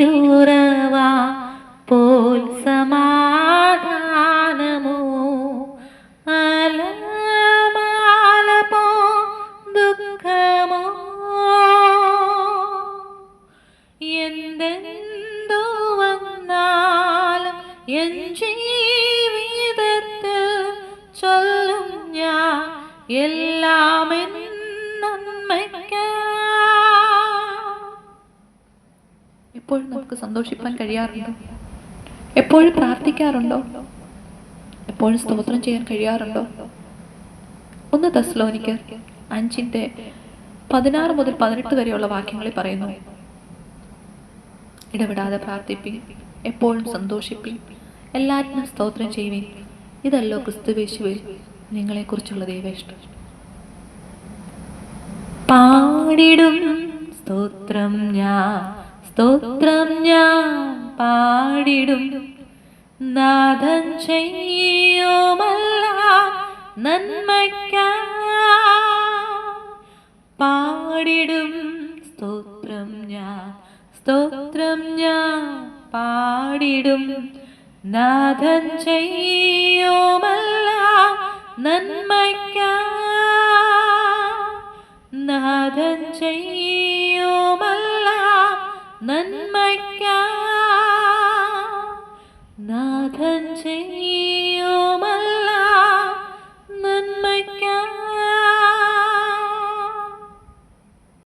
നീരുറവാ പോൽ സമാധാനമോ? അലമാല പോ ദുഃഖമോ? എന്തെന്തോ വന്നാലും എൻ ജീവിതത്തിൽ ചൊല്ലും ഞാൻ എപ്പോഴും നമുക്ക് സന്തോഷിപ്പാൻ കഴിയാറുണ്ടോ? എപ്പോഴും പ്രാർത്ഥിക്കാറുണ്ടോ? എപ്പോഴും സ്തോത്രം ചെയ്യാൻ കഴിയാറുണ്ടോ? ഒന്ന് ദസ്ലോനിക്ക് അഞ്ചിന്റെ പതിനാറ് മുതൽ പതിനെട്ട് വരെയുള്ള വാക്യങ്ങളിൽ പറയുന്നു. ഇടപെടാതെ പ്രാർത്ഥിപ്പിൻ എപ്പോഴും സന്തോഷിപ്പിൻ എല്ലാറ്റിനും സ്തോത്രം ചെയ്യുവിൻ. ഇതല്ലോ ക്രിസ്തുവേശുവിൽ നിങ്ങളെക്കുറിച്ചുള്ള ദൈവേഷ്ടം പാടിടും സ്തോത്രം ഞാൻ സ്തോത്രം ഞാൻ പാടിടും. നാഥൻ ചെയ്യുമല്ല നന്മയ്ക്ക പാടിടും. സ്തോത്രം ഞാൻ സ്തോത്രം ഞാൻ പാടിടും. നാഥൻ ചെയ്യുമല്ല നന്മയ്ക്ക നാഥൻ ചെയ്യുമല്ല 能密友那感情